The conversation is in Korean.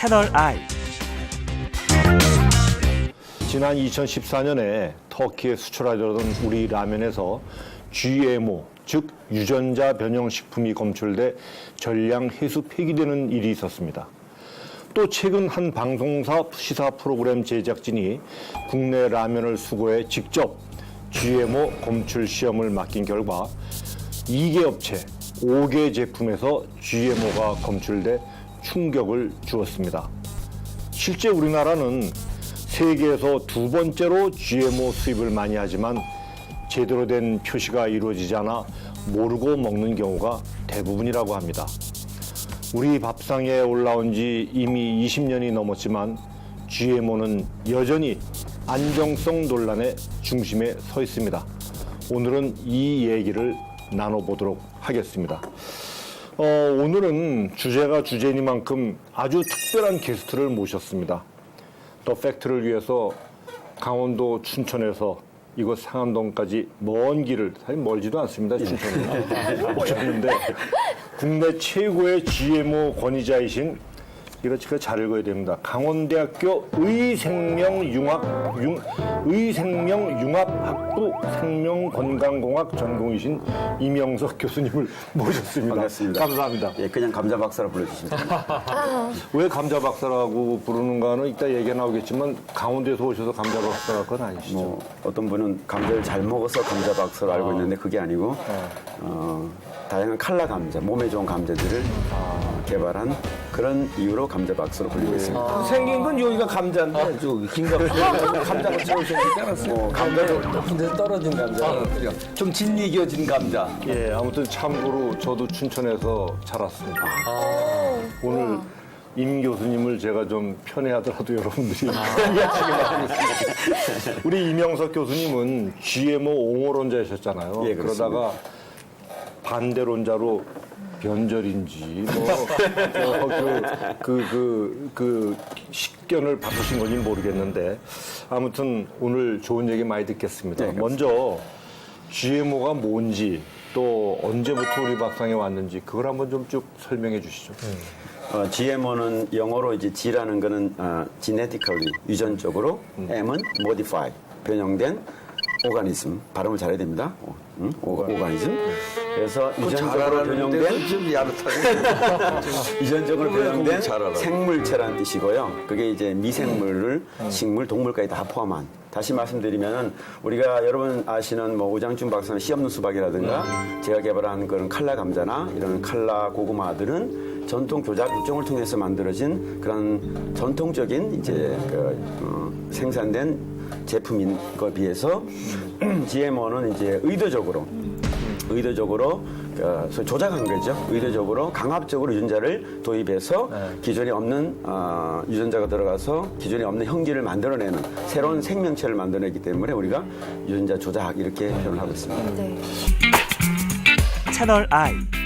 채널 I. 지난 2014년에 터키에 수출하려던 우리 라면에서 GMO, 즉 유전자 변형 식품이 검출돼 전량 해수 폐기되는 일이 있었습니다. 또 최근 한 방송사 시사 프로그램 제작진이 국내 라면을 수거해 직접 GMO 검출 시험을 맡긴 결과 2개 업체, 5개 제품에서 GMO가 검출돼 충격을 주었습니다. 실제 우리나라는 세계에서 두 번째로 GMO 수입을 많이 하지만 제대로 된 표시가 이루어지지 않아 모르고 먹는 경우가 대부분이라고 합니다. 우리 밥상에 올라온 지 이미 20년이 넘었지만 GMO는 여전히 안정성 논란의 중심에 서 있습니다. 오늘은 이 얘기를 나눠보도록 하겠습니다. 어, 오늘은 주제가 주제니만큼 아주 특별한 게스트를 모셨습니다. 더 팩트를 위해서 강원도 춘천에서 이곳 상암동까지 먼 길을 사실 멀지도 않습니다. 춘천은 오셨는데 국내 최고의 GMO 권위자이신 이거 제가 잘 읽어야 됩니다. 강원대학교 의생명융합 융, 의생명융합학부 생명건강공학 전공이신 이명석 교수님을 모셨습니다. 반갑습니다. 감사합니다. 예, 그냥 감자 박사라 불러주시면 됩니다. 왜 감자 박사라고 부르는가는 이따 얘기가 나오겠지만 강원도에서 오셔서 감자 박사가 그건 아니시죠? 뭐 어떤 분은 감자를 잘 먹어서 감자 박사로 알고 있는데 그게 아니고 어, 다양한 칼라 감자, 몸에 좋은 감자들을 어, 개발한 그런 이유로 감자 박사로 불리고 있습니다. 생긴 건 여기가 감자인데 저 김갑수 감자가 처럼 생기지 않았어요? 뭐 감자도 높은 데서 떨어진 감자 좀 진미겨진 감자 예, 아무튼 참고로 저도 춘천에서 자랐습니다. 오늘 임 교수님을 제가 좀 편애하더라도 여러분들이 이해하시기 바라겠습니다. 우리 이명석 교수님은 GMO 옹호론자이셨잖아요. 예, 그렇습니다. 그러다가 반대론자로 변절인지 뭐그그 그, 그, 그 식견을 바꾸신 건지 모르겠는데 아무튼 오늘 좋은 얘기 많이 듣겠습니다. 네, 먼저 GMO가 뭔지 또 언제부터 우리 밥상에 왔는지 그걸 한번 좀 쭉 설명해 주시죠. 어, GMO는 영어로 이제 G라는 거는 어, genetically 유전적으로 M은 modify 변형된 오가니즘 발음을 잘해야 됩니다. 오, 응? 오, 오가니즘. 그래서 유전적으로 변형된 좀 야릇하게 그걸 변형된? 생물체라는 뜻이고요. 그게 이제 미생물을 식물, 동물까지 다 포함한. 다시 말씀드리면은 우리가 여러분 아시는 뭐 오장춘 박사는 씨 없는 수박이라든가 제가 개발한 그런 칼라 감자나 이런 칼라 고구마들은 전통 교작 육종을 통해서 만들어진 그런 전통적인 이제 그 어, 생산된 제품인 것에 비해서 GMO는 이제 의도적으로 의도적으로 어, 조작한 거죠. 의도적으로 강압적으로 유전자를 도입해서 기존에 없는 어, 유전자가 들어가서 기존에 없는 형질을 만들어내는 새로운 생명체를 만들어내기 때문에 우리가 유전자 조작 이렇게 표현을 하고 있습니다. 채널 I.